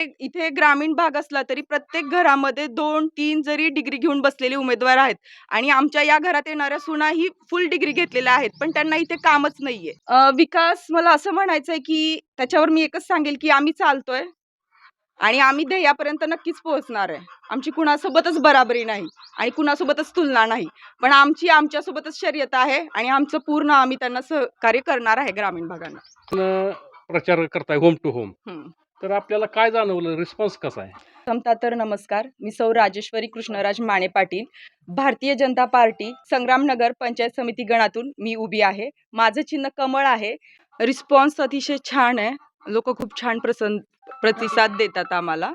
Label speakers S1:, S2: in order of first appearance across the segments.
S1: इथे ग्रामीण भाग असला तरी प्रत्येक घरामध्ये दोन तीन जरी डिग्री घेऊन बसलेले उमेदवार आहेत आणि आमच्या या घरात येणाऱ्या सुनाही फुल डिग्री घेतलेल्या आहेत पण त्यांना इथे कामच नाहीये. विकास मला असं म्हणायचंय की त्याच्यावर मी एकच सांगेल की आम्ही चालतोय आणि आम्ही ध्येयापर्यंत नक्कीच पोहोचणार आहे. आमची कुणासोबतच बराबरी नाही आणि कुणासोबतच तुलना नाही पण आमची आमच्यासोबतच शर्यत आहे आणि आमचं पूर्ण आम्ही त्यांना सहकार्य करणार आहे ग्रामीण भागांना.
S2: प्रचार करताय होम टू होम. तर आपल्याला काय जाणवलं? रिस्पॉन्स कसा आहे?
S1: समता तर नमस्कार. मी सौ राजेश्वरी कृष्णराज माने पाटील. भारतीय जनता पार्टी संग्रामनगर पंचायत समिती गणातून मी उभी आहे. माझं चिन्ह कमळ आहे. रिस्पॉन्स अतिशय छान आहे. लोक खूप छान प्रसन्न प्रतिसाद देतात आम्हाला.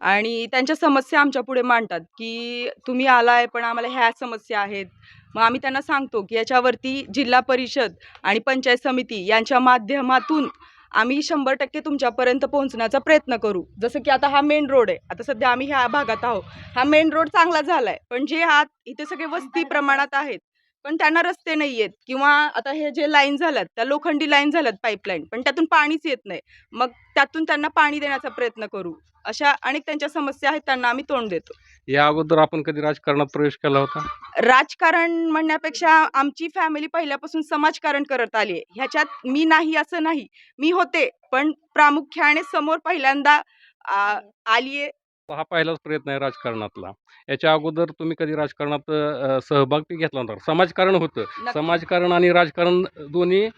S1: आणि त्यांच्या समस्या आमच्या पुढे मांडतात की तुम्ही आलाय पण आम्हाला ह्या समस्या आहेत. मग आम्ही त्यांना सांगतो की याच्यावरती जिल्हा परिषद आणि पंचायत समिती यांच्या माध्यमातून आम्ही शंभर टक्के तुमच्यापर्यंत पोहोचण्याचा प्रयत्न करू. जसं की आता हा मेन रोड आहे. आता सध्या आम्ही ह्या भागात आहोत. हा मेन रोड चांगला झाला आहे पण जे आत इथे सगळे वस्ती प्रमाणात आहेत पण त्यांना रस्ते नाही आहेत किंवा आता हे जे लाईन झाल्यात त्या लोखंडी लाईन झाल्यात पाईपलाईन पण त्यातून पाणीच येत नाही. मग त्यातून त्यांना पाणी देण्याचा प्रयत्न करू. अशा अनेक त्यांच्या समस्या आहेत त्यांना आम्ही तोंड देतो.
S2: या अगोदर आपण कधी राजकारणात प्रवेश केला होता?
S1: राजकारण म्हणण्यापेक्षा आमची फॅमिली पहिल्यापासून समाजकारण करत आली आहे. ह्याच्यात मी नाही असं नाही. मी होते पण प्रामुख्याने समोर पहिल्यांदा आली आहे.
S2: हा पहिलाच प्रयत्न आहे राजकारणातला. याच्या अगोदर तुम्ही कधी राजकारणात अ, सहभाग घेतला नव्हता? समाजकारण होतं. समाजकारण आणि राजकारण दोन्ही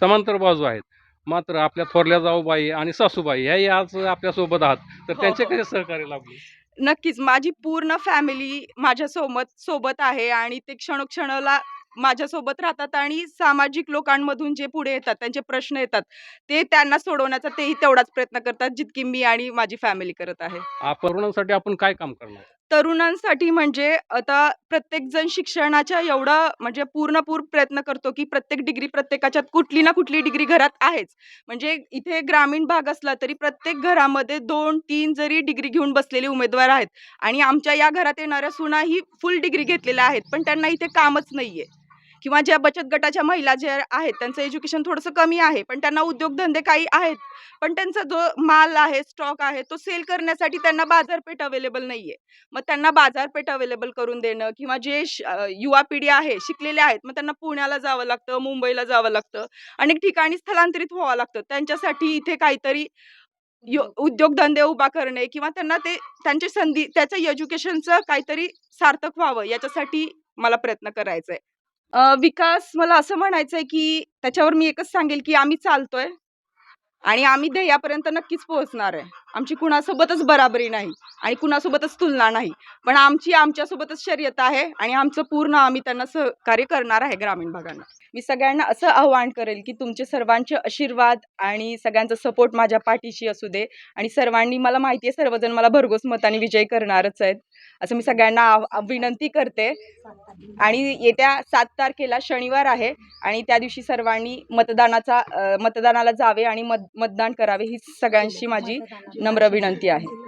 S2: समांतर बाजू आहेत. मात्र आपल्या थोरल्या जाऊबाई आणि सासूबाई ह्याही आज आपल्यासोबत आहात. तर
S1: हो,
S2: त्यांचे
S1: हो.
S2: कसे सहकार्य लाभले?
S1: नक्कीच. माझी पूर्ण फॅमिली माझ्यासोबत सोबत आहे आणि ते क्षणोक्षणाला माझ्यासोबत राहतात आणि सामाजिक लोकांमधून जे पुढे येतात त्यांचे प्रश्न येतात ते त्यांना सोडवण्याचा तेही तेवढाच प्रयत्न करतात जितकी मी आणि माझी फॅमिली करत आहे.
S2: तरुणांसाठी आपण काय काम करणार?
S1: तरुणांसाठी म्हणजे आता प्रत्येकजण शिक्षणाच्या एवढं म्हणजे पूर्णपूर प्रयत्न करतो की प्रत्येक डिग्री प्रत्येकाच्यात कुठली ना कुठली डिग्री घरात आहेच. म्हणजे इथे ग्रामीण भाग असला तरी प्रत्येक घरामध्ये दोन तीन जरी डिग्री घेऊन बसलेले उमेदवार आहेत आणि आमच्या या घरात येणाऱ्या सुनाही फुल डिग्री घेतलेल्या आहेत पण त्यांना इथे कामच नाहीये. किंवा ज्या बचत गटाच्या महिला ज्या आहेत त्यांचं एज्युकेशन थोडंसं कमी आहे पण त्यांना उद्योगधंदे काही आहेत पण त्यांचा जो माल आहे स्टॉक आहे तो सेल करण्यासाठी त्यांना बाजारपेठ अवेलेबल नाहीये. मग त्यांना बाजारपेठ अवेलेबल करून देणं किंवा जे श- युवा पिढी आहे शिकलेले आहेत मग त्यांना पुण्याला जावं लागतं मुंबईला जावं लागतं अनेक ठिकाणी स्थलांतरित व्हावं लागतं. त्यांच्यासाठी इथे काहीतरी यो- उद्योगधंदे उभा करणे किंवा त्यांना ते त्यांची संधी त्याचं एज्युकेशनचं काहीतरी सार्थक व्हावं याच्यासाठी मला प्रयत्न करायचा आहे विकास मला असं म्हणायचंय की त्याच्यावर मी एकच सांगेल की आम्ही चालतोय आणि आम्ही ध्येयापर्यंत नक्कीच पोहोचणार आहे. आमची कुणासोबतच बराबरी नाही आणि कुणासोबतच तुलना नाही. पण आमची आमच्यासोबतच शर्यत आहे आणि आमचं पूर्ण आम्ही त्यांना सहकार्य करणार आहे ग्रामीण भागांना. मी सगळ्यांना असं आव्हान करेल की तुमचे सर्वांचे आशीर्वाद आणि सगळ्यांचा सपोर्ट माझ्या पाठीशी असू दे आणि सर्वांनी मला माहिती आहे सर्वजण मला भरघोस मताने विजय करणारच आहेत. असं मी सगळ्यांना विनंती करते. आणि येत्या सात तारखेला शनिवार आहे आणि त्या दिवशी सर्वांनी मतदानाचा मतदानाला जावे आणि मत मतदान करावे ही सगळ्यांशी माझी नम्र विनंती आहे.